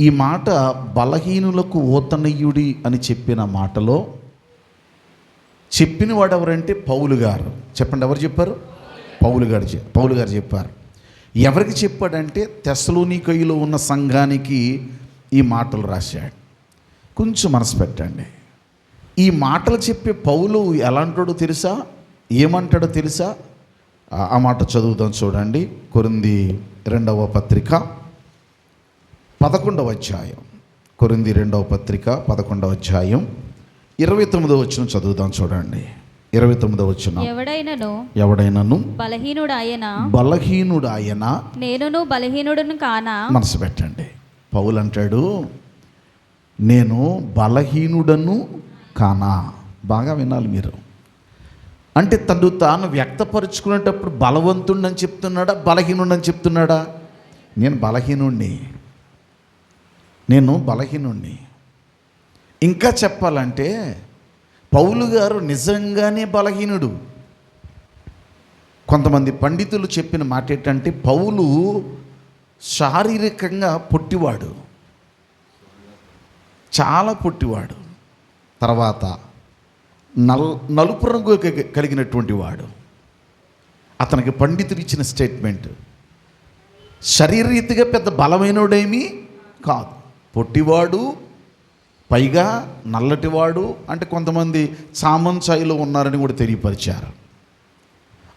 ఈ మాట బలహీనులకు ఓతనయ్యుడి అని చెప్పిన మాటలో చెప్పిన వాడు ఎవరంటే పౌలు గారు. చెప్పండి ఎవరు చెప్పారు? పౌలు గారు పౌలు గారు చెప్పారు. ఎవరికి చెప్పాడంటే తెసలోనికయ్యలో ఉన్న సంఘానికి ఈ మాటలు రాశాడు. కొంచెం మనసు పెట్టండి. ఈ మాటలు చెప్పే పౌలు ఎలాంటాడో తెలుసా? ఏమంటాడో తెలుసా? ఆ- ఆ మాట చదువుదాం చూడండి. కొరింది రెండవ పత్రిక. పదకొండవ అధ్యాయం. కొరింది రెండవ పత్రిక పదకొండవ అధ్యాయం. ఇరవై తొమ్మిదవ వచ్చిన చదువుదాం చూడండి. ఇరవై తొమ్మిదవ వచ్చిన ఎవడైనను ఎవడైనాను? బలహీనుడు ఆయన బలహీనుడు ఆయన నేనును బలహీనుడును కానా? మనసు పెట్టండి. పౌలు అంటాడు నేను బలహీనుడను కానా? బాగా వినాలి మీరు. అంటే తను తాను వ్యక్తపరుచుకునేటప్పుడు బలవంతుడని చెప్తున్నాడా బలహీనుడని చెప్తున్నాడా? నేను బలహీనుణ్ణి. నేను బలహీనుణ్ణి. ఇంకా చెప్పాలంటే పౌలు గారు నిజంగానే బలహీనుడు. కొంతమంది పండితులు చెప్పిన మాట ఏంటంటే పౌలు శారీరకంగా పొట్టివాడు. చాలా పొట్టివాడు. తర్వాత నల్ నలుపు రంగు కలిగినటువంటి వాడు. అతనికి పండితులు ఇచ్చిన స్టేట్మెంట్. శరీరరీతిగా పెద్ద బలమైనడేమీ కాదు. పొట్టివాడు పైగా నల్లటివాడు అంటే కొంతమంది చామంచాయిలో ఉన్నారని కూడా తెలియపరిచారు.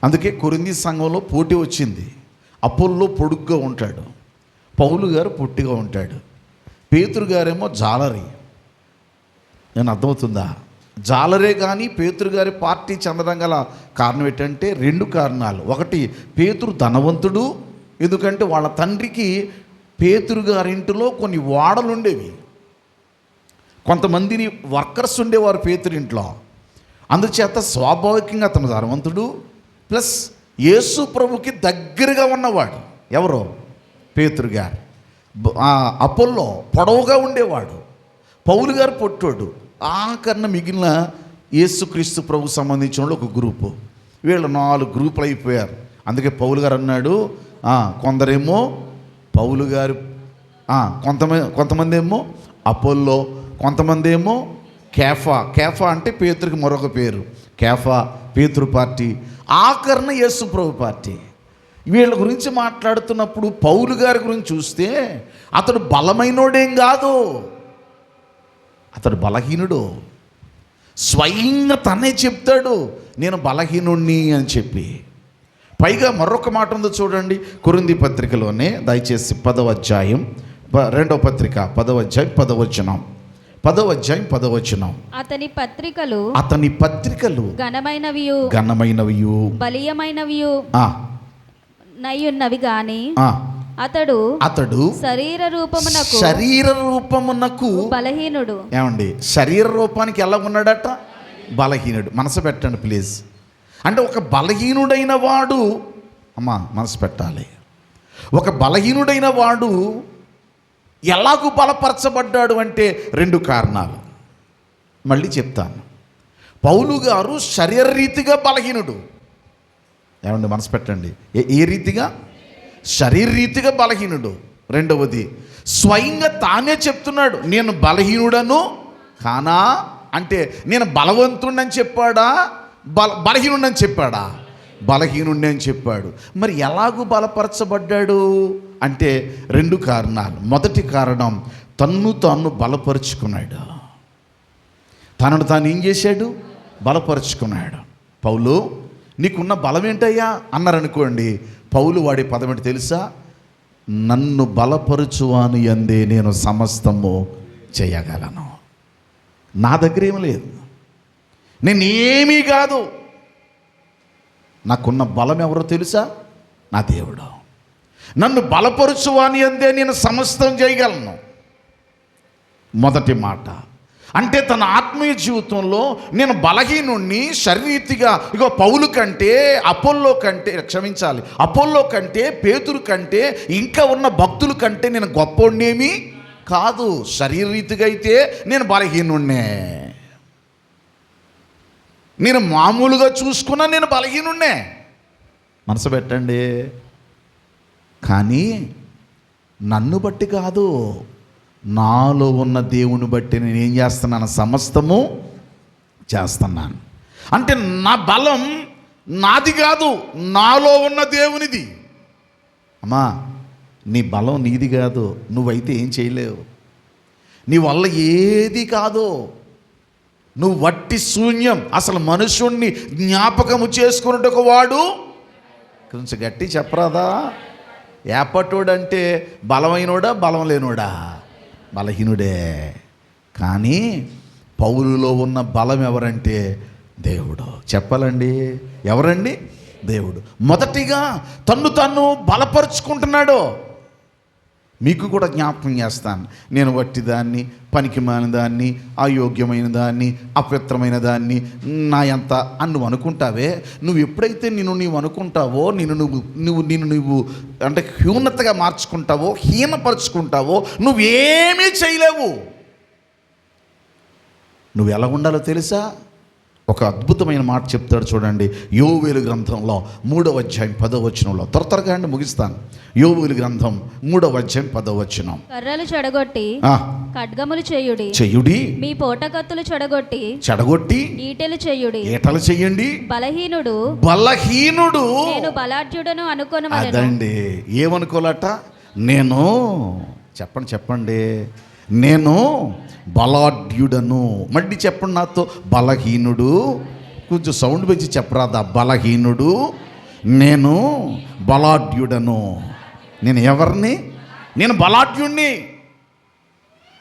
అందుకే కొరింది సంఘంలో పోటీ వచ్చింది. అపోల్లో పొడుగ్గా ఉంటాడు. పౌలు గారు పొట్టిగా ఉంటాడు. పేతురు గారేమో జాలరి. నేను అర్థమవుతుందా? జాలరే కానీ పేతురు గారి పార్టీ చెందడం గల కారణం ఏంటంటే రెండు కారణాలు. ఒకటి పేతురు ధనవంతుడు. ఎందుకంటే వాళ్ళ తండ్రికి పేతురు గారింటిలో కొన్ని వాడలు ఉండేవి కొంతమందిని వర్కర్స్ ఉండేవారు పేతురింట్లో అందుచేత స్వాభావికంగా అతను ధనవంతుడు ప్లస్ యేసు ప్రభుకి దగ్గరగా ఉన్నవాడు. ఎవరు? పేతురు గారు. అపోల్లో పొడవుగా ఉండేవాడు. పౌలు గారు పొట్టోడు. ఆఖరణ మిగిలిన యేసుక్రీస్తు ప్రభు సంబంధించిన వాళ్ళు ఒక గ్రూపు. వీళ్ళు నాలుగు గ్రూపులు అయిపోయారు అందుకే పౌలు గారు అన్నాడు కొందరేమో పౌలు గారు కొంతమంది కొంతమంది ఏమో అపోల్లో కొంతమంది ఏమో కేఫా. కేఫా అంటే పేతురికి మరొక పేరు. కేఫా పేతురు పార్టీ ఆకరణ యేసు ప్రభు పార్టీ. వీళ్ళ గురించి మాట్లాడుతున్నప్పుడు పౌలు గారి గురించి చూస్తే అతడు బలమైనోడేం కాదు. అతడు బలహీనుడు. స్వయంగా తనే చెప్తాడు నేను బలహీనుణ్ణి అని చెప్పి. పైగా మరొక మాట ఉందో చూడండి. కురుంది పత్రికలోనే దయచేసి పదవ అధ్యాయం రెండవ పత్రిక పదవ అధ్యాయం పదవచనం పదవ అధ్యాయం పదవచనం అతని పత్రికలు అతని పత్రికలు ఘనమైనవియు ఘనమైనవియు. బలీయమైనవియు ఆ, నయ్యున్నవి గాని అతడు అతడు శరీర రూపమునకు శరీర రూపమునకు బలహీనుడు. ఏమండి? శరీర రూపానికి ఎలా ఉన్నాడట? బలహీనుడు. మనసు పెట్టండి ప్లీజ్. అంటే ఒక బలహీనుడైన వాడు అమ్మా మనసు పెట్టాలి. ఒక బలహీనుడైన వాడు ఎలాగూ బలపరచబడ్డాడు అంటే రెండు కారణాలు. మళ్ళీ చెప్తాను. పౌలు గారు శరీరరీతిగా బలహీనుడు. ఏమండి మనసు పెట్టండి. ఏ ఏ రీతిగా? శరీరరీతిగా బలహీనుడు. రెండవది స్వయంగా తానే చెప్తున్నాడు. నేను బలహీనుడను కానా? అంటే నేను బలవంతుడని చెప్పాడా? బల బలహీనుడని చెప్పాడా? బలహీనుడిని అని చెప్పాడు. మరి ఎలాగూ బలపరచబడ్డాడు? అంటే రెండు కారణాలు. మొదటి కారణం తన్ను తాను బలపరుచుకున్నాడు. తనను తాను ఏం చేశాడు? బలపరుచుకున్నాడు. పౌలు నీకున్న బలం ఏంటయ్యా అన్నారనుకోండి పౌలు వాడి పదం ఏంటి తెలుసా? నన్ను బలపరుచువాను అందే నేను సమస్తము చేయగలను. నా దగ్గర ఏం లేదు. నేను ఏమీ కాదు. నాకున్న బలం ఎవరో తెలుసా? నా దేవుడు. నన్ను బలపరుచువాని అందే నేను సమస్తం చేయగలను. మొదటి మాట. అంటే తన ఆత్మీయ జీవితంలో నేను బలహీనుణ్ణి శరీరీతిగా ఇగో పౌలు కంటే అపోల్లో కంటే క్షమించాలి అపోల్లో కంటే పేతురు కంటే ఇంకా ఉన్న భక్తుల కంటే నేను గొప్పోడినేమి కాదు. శరీరీతిగా అయితే నేను బలహీనుణ్ణే. నేను మామూలుగా చూసుకున్నా నేను బలహీనుండే మనసు పెట్టండి. కానీ నన్ను బట్టి కాదు నాలో ఉన్న దేవుని బట్టి నేను ఏం చేస్తున్నాను? సమస్తము చేస్తున్నాను. అంటే నా బలం నాది కాదు నాలో ఉన్న దేవునిది. అమ్మా నీ బలం నీది కాదు నువ్వైతే ఏం చేయలేవు. నీ వల్ల ఏది కాదు నువ్వు వట్టి శూన్యం. అసలు మనుషుణ్ణి జ్ఞాపకము చేసుకున్నట్టుకు వాడు కొంచెం గట్టి చెప్పరాదా? ఏపటోడంటే బలమైనోడా బలం లేనోడా? బలహీనుడే. కానీ పౌరులో ఉన్న బలం ఎవరంటే దేవుడు. చెప్పాలండి. ఎవరండి? దేవుడు. మొదటిగా తన్ను తన్ను బలపరుచుకుంటున్నాడు. మీకు కూడా జ్ఞాపకం చేస్తాను. నేను వట్టి దాన్ని పనికి దాన్ని అయోగ్యమైన దాన్ని అపవిత్రమైన దాన్ని నా ఎంత అని నువ్వు అనుకుంటావే. నువ్వు ఎప్పుడైతే నిన్ను నీవు అనుకుంటావో నిన్ను నువ్వు నువ్వు నిన్ను నువ్వు అంటే హ్యూనతగా మార్చుకుంటావో హీనపరుచుకుంటావో నువ్వేమీ చేయలేవు. నువ్వు ఎలా ఉండాలో తెలుసా? ఒక అద్భుతమైన మాట చెప్తాడు చూడండి. యోవేలు గ్రంథంలో మూడవ అధ్యాయం పదవ వచనంలో. త్వర త్వరగా అండి ముగిస్తాను. యోవేలు గ్రంథం మూడవ అధ్యాయం పదవ వచనం. కర్రలు చెడగొట్టి ఖడ్గములు చేయుడి. చెయ్యుడి మీ పోటకత్తులు చెడగొట్టి చెడగొట్టి. ఈటెలు చేయుడి. ఏటలు చెయ్యండి బలహీనుడు బలహీనుడు. నేను బలాఢ్యుడను అనుకొను అదండి. ఏమనుకోలట? నేను చెప్పండి చెప్పండి. నేను బలాఢ్యుడను. మళ్ళీ చెప్పండి నాతో బలహీనుడు. కొంచెం సౌండ్ పెంచి చెప్పరాదా బలహీనుడు. నేను బలాఢ్యుడను. నేను ఎవరిని? నేను బలాఢ్యుణ్ణి.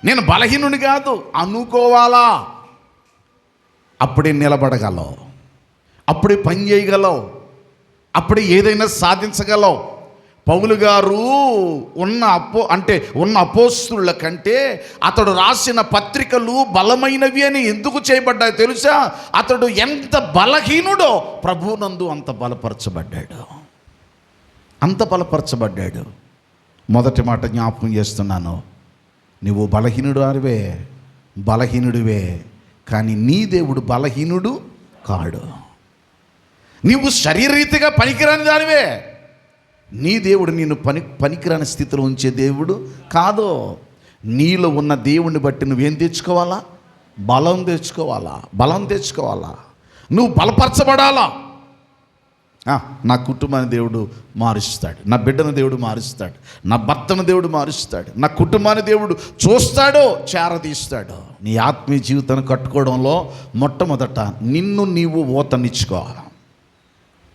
నేను బలహీనుని కాదు అనుకోవాలా? అప్పుడే నిలబడగలవు. అప్పుడే పని చేయగలవు. అప్పుడే ఏదైనా సాధించగలవు. పౌలు గారు ఉన్న అపో అంటే ఉన్న అపోస్తుల కంటే అతడు రాసిన పత్రికలు బలమైనవి అని ఎందుకు చేయబడ్డాయి తెలుసా? అతడు ఎంత బలహీనుడో ప్రభునందు అంత బలపరచబడ్డాడు. అంత బలపరచబడ్డాడు. మొదటి మాట జ్ఞాపకం చేస్తున్నాను. నువ్వు బలహీనుడు అరివే బలహీనుడివే కానీ నీ దేవుడు బలహీనుడు కాడు. నీవు శరీరీతిగా పనికిరాని దానివే నీ దేవుడు నిన్ను పని పనికిరాని స్థితిలో ఉంచే దేవుడు కాదు నీలో ఉన్న దేవుణ్ణి బట్టి నువ్వేం తెచ్చుకోవాలా? బలం తెచ్చుకోవాలా? బలం తెచ్చుకోవాలా? నువ్వు బలపరచబడాలా? నా కుటుంబాన్ని దేవుడు మారుస్తాడు. నా బిడ్డను దేవుడు మారుస్తాడు. నా భర్తను దేవుడు మారుస్తాడు. నా కుటుంబాన్ని దేవుడు చూస్తాడో చేరదీస్తాడో నీ ఆత్మీయ జీవితాన్ని కట్టుకోవడంలో మొట్టమొదట నిన్ను నీవు ఓతనిచ్చుకోవాలి.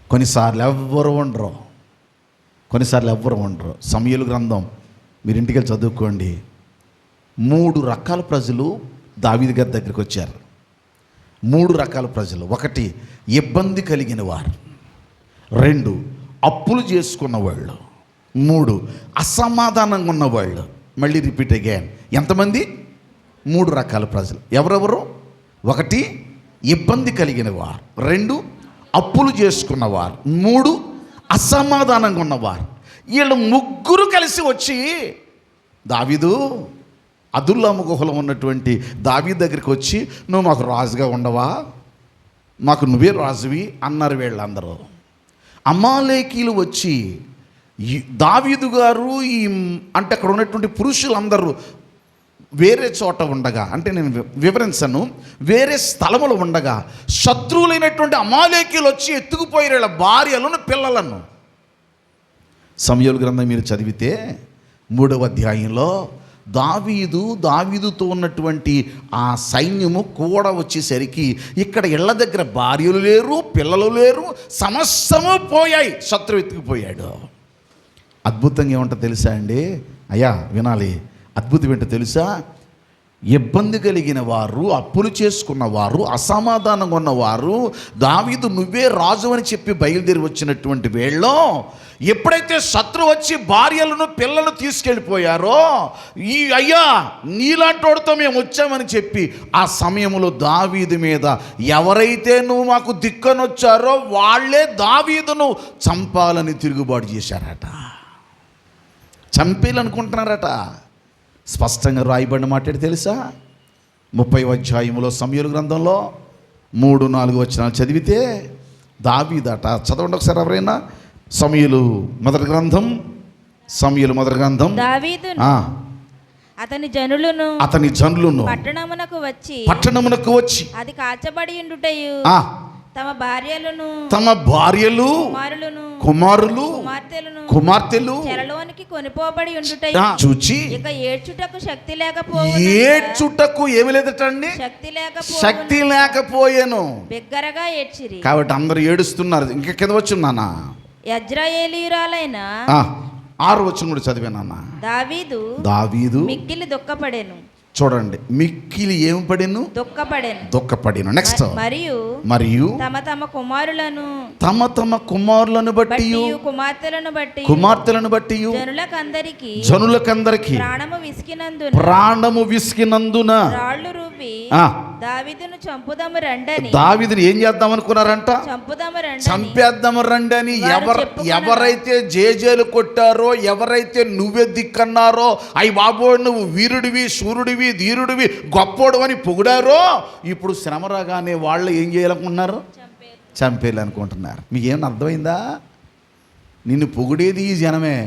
కొన్నిసార్లు ఎవ్వరు ఉండరు. కొన్నిసార్లు ఎవ్వరు ఉండరు. సమయలు గ్రంథం. మీరు ఇంటికి వెళ్ళి చదువుకోండి. మూడు రకాల ప్రజలు దావీదు గారి దగ్గరికి వచ్చారు. మూడు రకాల ప్రజలు. ఒకటి ఇబ్బంది కలిగిన వారు. రెండు అప్పులు చేసుకున్న వాళ్ళు. మూడు అసమాధానంగా ఉన్నవాళ్ళు మళ్ళీ రిపీట్ అగైన్. ఎంతమంది? మూడు రకాల ప్రజలు. ఎవరెవరు? ఒకటి ఇబ్బంది కలిగిన వారు. రెండు అప్పులు చేసుకున్నవారు మూడు అసమాధానంగా ఉన్నవారు. వీళ్ళు ముగ్గురు కలిసి వచ్చి దావీదు అదుల్లాము గుహలో ఉన్నటువంటి దావి దగ్గరికి వచ్చి నువ్వు మాకు రాజుగా ఉండవా? మాకు నువ్వే రాజువి అన్నారు వీళ్ళందరూ. అమాలేకీలు వచ్చి దావీదు గారు ఈ అంటే అక్కడ ఉన్నటువంటి పురుషులందరూ వేరే చోట ఉండగా అంటే నేను వి- వివరించను వేరే స్థలములు ఉండగా శత్రువులైనటువంటి అమాలేకీలు వచ్చి ఎత్తుకుపోయారు భార్యలను పిల్లలను. సమయోల గ్రంథం మీరు చదివితే మూడవ అధ్యాయంలో దావీదు దావీదుతో ఉన్నటువంటి ఆ సైన్యము కూడా వచ్చేసరికి ఇక్కడ ఇళ్ళ దగ్గర భార్యలు లేరు పిల్లలు లేరు సమస్తము పోయాయి శత్రువు ఎత్తుకుపోయాడు. అద్భుతంగా ఏమంటో తెలుసా అండి? అయ్యా వినాలి. అద్భుతం ఏంటో తెలుసా? ఇబ్బంది కలిగిన వారు అప్పులు చేసుకున్న వారు అసమాధానంగా ఉన్నవారు దావీదు నువ్వే రాజు అని చెప్పి బయలుదేరి వచ్చినటువంటి వేళ్ళలో ఎప్పుడైతే శత్రు వచ్చి భార్యలను పిల్లలు తీసుకెళ్ళిపోయారో ఈ అయ్యా నీలాంటోడితో మేము వచ్చామని చెప్పి ఆ సమయంలో దావీదు మీద ఎవరైతే నువ్వు మాకు దిక్కనొచ్చారో వాళ్ళే దావీదును చంపాలని తిరుగుబాటు చేశారట. చంపేయాలనుకుంటున్నారట. స్పష్టంగా రాయబడిన మాట తెలుసా? ముప్పై అధ్యాయములో సమయలు గ్రంథంలో మూడు నాలుగు వచనాలు చదివితే దావీదట చదవండి ఒకసారి ఎవరైనా? సమయలు మొదటి గ్రంథం సమయలు మొదటి గ్రంథం. దావీదు అతని జనులను అతని జనులను పట్టణమునకు వచ్చి పట్టణమునకు వచ్చి అది కాల్చబడి ఉండుటయు. తమ భార్యలను తమ భార్యలు కుమారులను కుమారులు కుమార్తెలు చెరలోనికి కొనిపోబడి ఉండుటయు ఆ, చూచి. ఇక ఏడ్చుటకు శక్తి లేకపోవు ఏడ్చుటకు ఏమి లేదటండి? శక్తి లేకపోవు శక్తి లేకపోయాను. బిగ్గరగా ఏడ్చిరి. కాబట్టి అందరూ ఏడుస్తున్నారు. ఇంకా కింద వచ్చి నాన్న. యజ్రాయేలీయురాలైన ఆరు వచ్చిన కూడా చదివానన్న దావీదు దావీదు మిక్కిలి దుఃఖపడెను. చూడండి మిక్కిలి ఏమి పడిను? దుఃఖపడెను దుఃఖపడిను నెక్స్ట్ మరియు మరియు తమ తమ కుమారులను. తమ తమ కుమారులను బట్టి కుమార్తెలను బట్టి కుమార్తెలను బట్టి జనులకందరికి జనులకందరికి. ప్రాణము విసికినందున. ప్రాణము విసికినందున. రాళ్ళు రూపి. దావీదును చంపుదము రండని. దావీదుని ఏం చేద్దాం అనుకున్నారంట చంపుదము రండని. చంపేద్దాము రండి అని వారు ఎవరు ఎవరైతే జేజేలు కొట్టారో ఎవరైతే నువ్వే దిక్కన్నారో అయ్యి బాబో నువ్వు వీరుడివి సూర్యుడివి ధీరుడివి గొప్పోడు అని పొగిడారో ఇప్పుడు శ్రమ రాగానే వాళ్ళు ఏం చేయాలనుకుంటున్నారు? చంపేయాలి. అనుకుంటున్నారు మీకేం అర్థమైందా? నిన్ను పొగిడేది ఈ జనమే.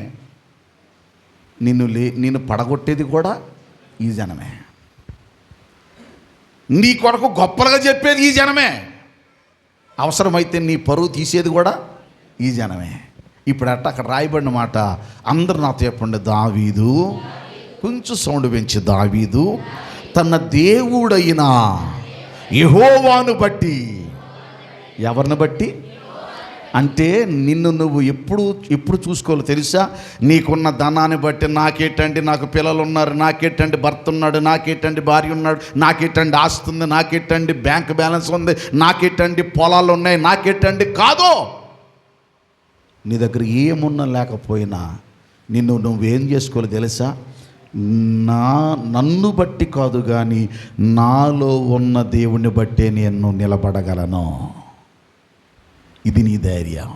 నిన్ను లే నిన్ను పడగొట్టేది కూడా ఈ జనమే. నీ కొరకు గొప్పలుగా చెప్పేది ఈ జనమే. అవసరమైతే నీ పరువు తీసేది కూడా ఈ జనమే. ఇప్పుడు అట్ట అక్కడ రాయబడిన మాట అందరు నాతో చెప్పండి దావీదు కొంచెం సౌండ్ పెంచి దావీదు తన దేవుడైన యహోవాను బట్టి. ఎవరిని బట్టి? అంటే నిన్ను నువ్వు ఎప్పుడు ఎప్పుడు చూసుకోవాలి తెలుసా? నీకున్న ధనాన్ని బట్టి నాకేటండి నాకు పిల్లలు ఉన్నారు నాకేటండి భర్త ఉన్నాడు నాకేటండి భార్య ఉన్నాడు నాకేటండి ఆస్తి ఉంది నాకేటండి బ్యాంక్ బ్యాలెన్స్ ఉంది నాకేటండి పొలాలు ఉన్నాయి నాకేటండి కాదు. నీ దగ్గర ఏమున్నా లేకపోయినా నిన్ను నువ్వేం చేసుకోవాలి తెలుసా? నా నన్ను బట్టి కాదు కానీ నాలో ఉన్న దేవుణ్ణి బట్టే నేను నిలబడగలను. ఇది నీ ధైర్యం.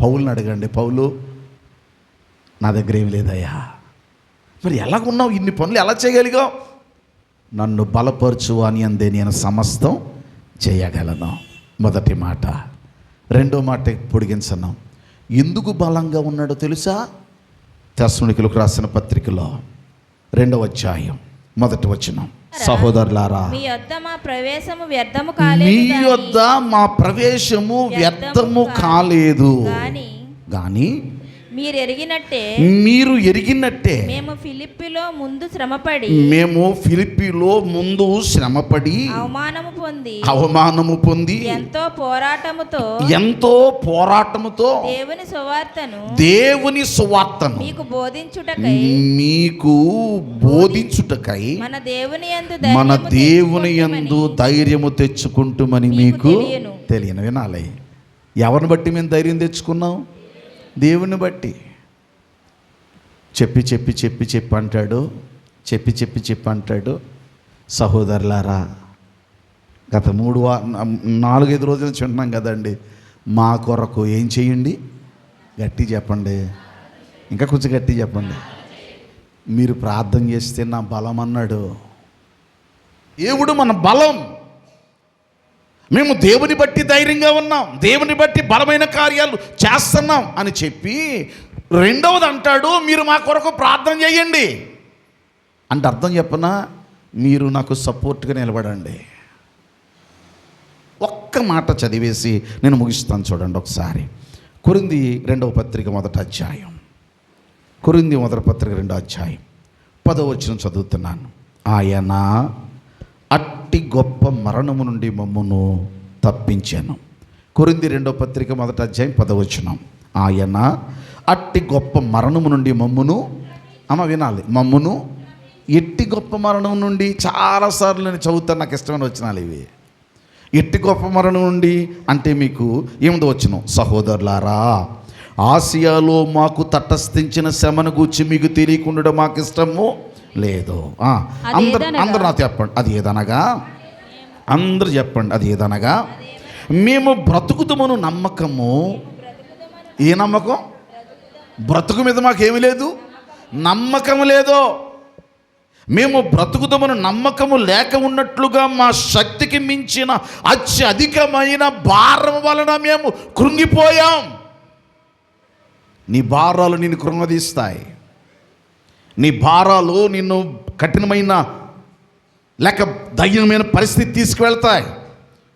పౌల్ని అడగండి పౌలు నా దగ్గర ఏమి లేదయ్యా. మరి ఎలాగున్నావు? ఇన్ని పనులు ఎలా చేయగలిగావు? నన్ను బలపరచు అని అందే నేను సమస్తం చేయగలను. మొదటి మాట. రెండో మాట పొడిగించను. ఎందుకు బలంగా ఉన్నాడో తెలుసా? తెస్సునికులకు రాసిన పత్రికలో. రెండవ అధ్యాయం. మొదటి వచనం. సహోదరులారా మీ యొద్ద మా ప్రవేశము వ్యర్థము మీ కాలేదు గాని- యొద్ద మా ప్రవేశము వ్యర్థము కాలేదు. కానీ మీరు ఎరిగినట్టే మీరు ఎరిగినట్టే మేము ఫిలిప్పిలో ముందు శ్రమపడి మేము ఫిలిపిలో ముందు శ్రమపడి అవమానము పొంది అవమానము పొంది ఎంతో పోరాటముతో ఎంతో పోరాటముతో దేవుని సువార్తను దేవుని సువార్తను మీకు బోధించుటకై మీకు బోధించుటకై మన దేవుని యందు మన దేవుని యందు ధైర్యము తెచ్చుకుంటామని మీకు. తెలియను వినాలి ఎవరిని బట్టి మేము ధైర్యం తెచ్చుకున్నాం దేవుని బట్టి. చెప్పి చెప్పి చెప్పి చెప్పి అంటాడు. చెప్పి చెప్పి చెప్పి అంటాడు. సహోదరులారా గత మూడు వా నాలుగైదు రోజులు చిన్నాం కదండి. మా కొరకు ఏం చేయండి? గట్టి చెప్పండి. ఇంకా కొంచెం గట్టి చెప్పండి. మీరు ప్రార్థన చేస్తే నా బలం అన్నాడు దేవుడు మన బలం. మేము దేవుని బట్టి ధైర్యంగా ఉన్నాం దేవుని బట్టి బలమైన కార్యాలు చేస్తున్నాం అని చెప్పి రెండవది అంటాడు మీరు మా కొరకు ప్రార్థన చేయండి. అంటే అర్థం చెప్పనా మీరు నాకు సపోర్ట్గా నిలబడండి. ఒక్క మాట చదివేసి నేను ముగిస్తాను చూడండి ఒకసారి. కురింది రెండవ పత్రిక మొదటి అధ్యాయం. కురింది మొదటి పత్రిక రెండో అధ్యాయం. పదవ వచ్చిన చదువుతున్నాను. ఆయన అట్టి గొప్ప మరణము నుండి మమ్మను తప్పించాను. కొరింది రెండో పత్రిక మొదట అధ్యాయం పదవచనం. ఆయన అట్టి గొప్ప మరణము నుండి మమ్మును అమ్మ వినాలి. మమ్మును ఎట్టి గొప్ప మరణం నుండి చాలాసార్లు నేను చదువుతాను నాకు ఇష్టమైన వచ్చినాలు ఇవి. ఎట్టి గొప్ప మరణం నుండి అంటే మీకు ఏమిదో వచ్చును సహోదరులారా ఆసియాలో మాకు తటస్థించిన శమను గూర్చి మీకు తెలియకుండా మాకు ఇష్టము లేదు. అందరు? అందరు నాకు చెప్పండి. అది ఏదనగా? అందరు చెప్పండి. అది ఏదనగా? మేము బ్రతుకుతామను నమ్మకము. ఏ నమ్మకం? బ్రతుకు మీద మాకేమి లేదు. నమ్మకం లేదు. మేము బ్రతుకుతామని నమ్మకము లేక ఉన్నట్లుగా మా శక్తికి మించిన అత్యధికమైన భారం వలన మేము కృంగిపోయాం. నీ భారాలు నేను కృంగదీస్తాయి. నీ భారాలు నిన్ను కఠినమైన లేక దయ్యమైన పరిస్థితి తీసుకువెళ్తాయి.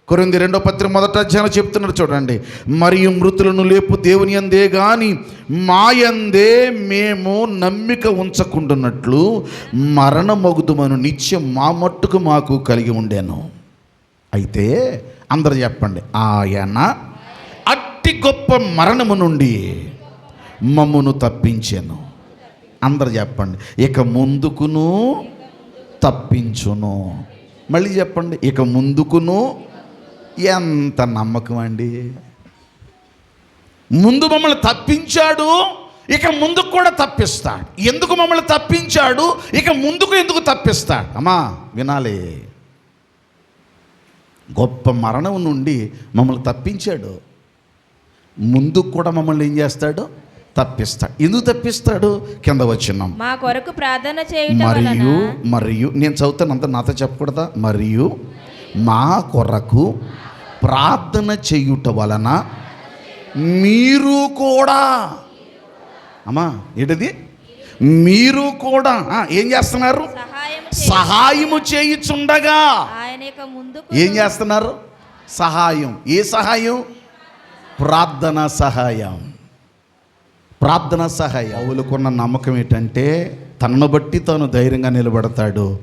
కొరింది రెండో పత్రిక మొదట అధ్యాయం చెప్తున్నారు చూడండి. మరియు మృతులను లేపు దేవుని అందే కానీ మాయందే మేము నమ్మిక ఉంచకుండానట్లు మరణమగుదుమను నిత్యం మా మట్టుకు మాకు కలిగి ఉండేను. అయితే అందరు చెప్పండి ఆయన అట్టి గొప్ప మరణము నుండి మమ్మును తప్పించాను. అందరు చెప్పండి. ఇక ముందుకును తప్పించును. మళ్ళీ చెప్పండి. ఇక ముందుకును ఎంత నమ్మకం అండి. ముందు మమ్మల్ని తప్పించాడు ఇక ముందుకు కూడా తప్పిస్తాడు. ఎందుకు మమ్మల్ని తప్పించాడు ఇక ముందుకు ఎందుకు తప్పిస్తాడు? అమ్మా వినాలి. గొప్ప మరణం నుండి మమ్మల్ని తప్పించాడు. ముందుకు కూడా మమ్మల్ని ఏం చేస్తాడు? తప్పిస్తాడు ఎందుకు తప్పిస్తాడు? కింద వచ్చినాం మా కొరకు ప్రార్థన చేయుట మరియు మరియు నేను చదువుతాను అంత నాతో చెప్పకూడదా? మరియు మా కొరకు ప్రార్థన చేయుట వలన మీరు కూడా. అమ్మా ఏంటిది? మీరు కూడా. ఏం చేస్తున్నారు? సహాయం సహాయము చేయుచుండగా. ఏం చేస్తున్నారు? సహాయం. ఏ సహాయం? ప్రార్థన సహాయం. ప్రార్థన సహాయం అవులకున్న నమ్మకం ఏంటంటే తనను బట్టి తాను ధైర్యంగా నిలబడతాడు.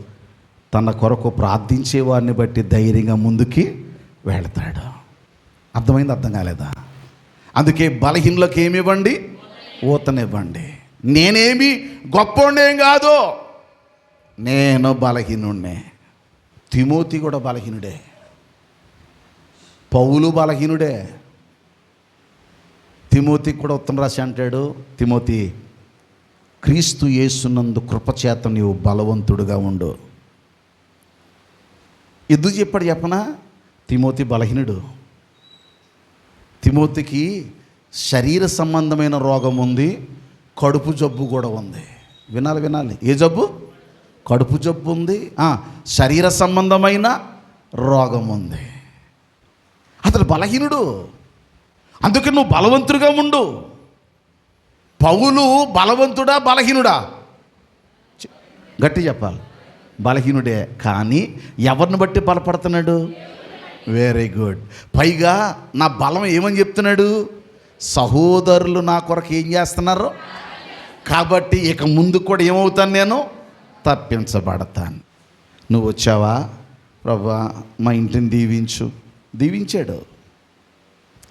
తన కొరకు ప్రార్థించే వారిని బట్టి ధైర్యంగా ముందుకి వెళతాడు. అర్థమైంది అర్థం కాలేదా? అందుకే బలహీనలకు ఏమి ఇవ్వండి? ఊతనివ్వండి నేనేమి గొప్పోండేం కాదు నేను బలహీనుణ్ణే. తిమోతి కూడా బలహీనుడే. పౌలు బలహీనుడే. తిమోతికి కూడా ఉత్తరం రాసి అంటాడు తిమోతి క్రీస్తు యేసునందు కృపచేత నీవు బలవంతుడుగా ఉండు. ఎందుకు చెప్పాడు చెప్పనా? తిమోతి బలహీనుడు. తిమోతికి శరీర సంబంధమైన రోగం ఉంది కడుపు జబ్బు కూడా ఉంది. వినాలి వినాలి. ఏ జబ్బు? కడుపు జబ్బు ఉంది. శరీర సంబంధమైన రోగం ఉంది. అతడు బలహీనుడు. అందుకే నువ్వు బలవంతుడిగా ఉండు. పౌలు బలవంతుడా బలహీనుడా? గట్టి చెప్పాలి. బలహీనుడే కానీ ఎవరిని బట్టి బలపడుతున్నాడు? వెరీ గుడ్ పైగా నా బలం ఏమని చెప్తున్నాడు? సహోదరులు నా కొరకు ఏం చేస్తున్నారు? కాబట్టి ఇక ముందు కూడా ఏమవుతాను నేను? తప్పించబడతాను. నువ్వు వచ్చావా? ప్రభా మా ఇంటిని దీవించు. దీవించాడు.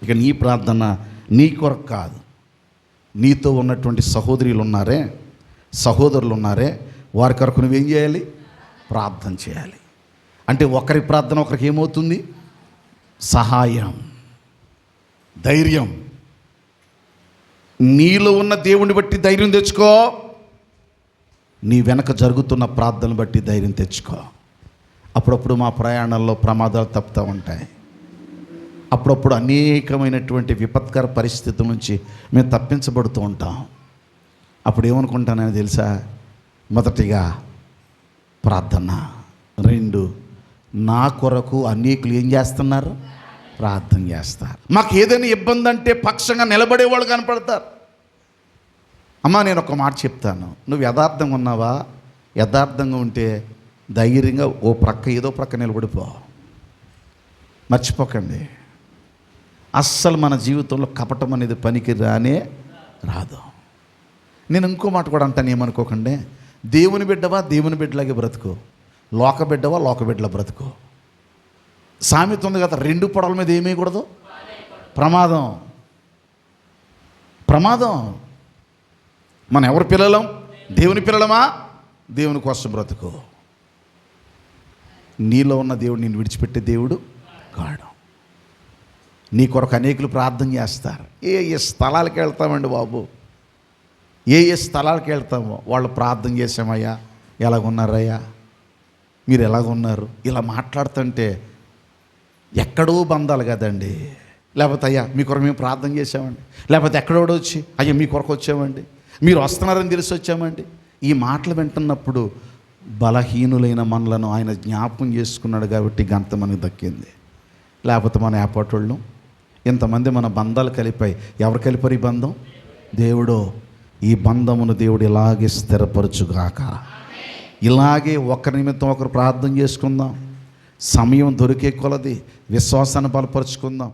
ఇక నీ ప్రార్థన నీ కొరకు కాదు. నీతో ఉన్నటువంటి సహోదరులు ఉన్నారే సహోదరులు ఉన్నారే వారి కొరకు నువ్వేం చేయాలి? ప్రార్థన చేయాలి. అంటే ఒకరి ప్రార్థన ఒకరికి ఏమవుతుంది? సహాయం ధైర్యం. నీలో ఉన్న దేవుని బట్టి ధైర్యం తెచ్చుకో. నీ వెనక జరుగుతున్న ప్రార్థన బట్టి ధైర్యం తెచ్చుకో. అప్పుడప్పుడు మా ప్రయాణాల్లో ప్రమాదాలు తప్పుతూ ఉంటాయి. అప్పుడప్పుడు అనేకమైనటువంటి విపత్కర పరిస్థితుల నుంచి మేము తప్పించబడుతూ ఉంటాం. అప్పుడు ఏమనుకుంటానని తెలుసా? మొదటిగా ప్రార్థన. రెండు నా కొరకు అనేకులు ఏం చేస్తున్నారు? ప్రార్థన చేస్తారు. మాకు ఏదైనా ఇబ్బంది అంటే పక్షంగా నిలబడే వాళ్ళు కనపడతారు. అమ్మా నేను ఒక మాట చెప్తాను. నువ్వు యథార్థంగా ఉన్నావా? యథార్థంగా ఉంటే ధైర్యంగా ఓ ప్రక్క ఏదో ప్రక్క నిలబడిపో. మర్చిపోకండి. అస్సలు మన జీవితంలో కపటం అనేది పనికి రానే రాదు. నేను ఇంకో మాట కూడా అంటాను ఏమనుకోకండి. దేవుని బిడ్డవా దేవుని బిడ్డలాగే బ్రతుకు. లోక బిడ్డవా లోక బిడ్డల బ్రతుకు. సామెత ఉంది కదా రెండు పొడల మీద ఏమేయకూడదు ప్రమాదం. ప్రమాదం. మనం ఎవరి పిల్లలం? దేవుని పిల్లలమా? దేవుని కోసం బ్రతుకు. నీలో ఉన్న దేవుడు నేను విడిచిపెట్టే దేవుడు కాడు. నీ కొరకు అనేకులు ప్రార్థన చేస్తారు. ఏ ఏ స్థలాలకు వెళ్తామండి బాబు? ఏ ఏ స్థలాలకు వెళ్తామో? వాళ్ళు ప్రార్థన చేసామయ్యా ఎలాగున్నారయ్యా? మీరు ఎలాగున్నారు? ఇలా మాట్లాడుతుంటే ఎక్కడో బంధాలు కదండి. లేకపోతే అయ్యా మీ కొరకు మేము ప్రార్థన చేసామండి లేకపోతే ఎక్కడోడో వచ్చి అయ్యా మీ కొరకు వచ్చామండి. మీరు వస్తున్నారని తెలిసి వచ్చామండి. ఈ మాటలు వింటున్నప్పుడు బలహీనులైన మనలను ఆయన జ్ఞాపకం చేసుకున్నాడు కాబట్టి గంత మనకు దక్కింది. లేకపోతే మన ఏపాటోళ్ళు ఇంతమంది మన బంధాలు కలిపాయి. ఎవరు కలిపారు ఈ బంధం? దేవుడు. ఈ బంధమును దేవుడు ఇలాగే స్థిరపరచుగాక. ఇలాగే ఒకరి నిమిత్తం ఒకరు ప్రార్థన చేసుకుందాం. సమయం దొరికే కొలది. విశ్వాసాన్ని బలపరుచుకుందాం.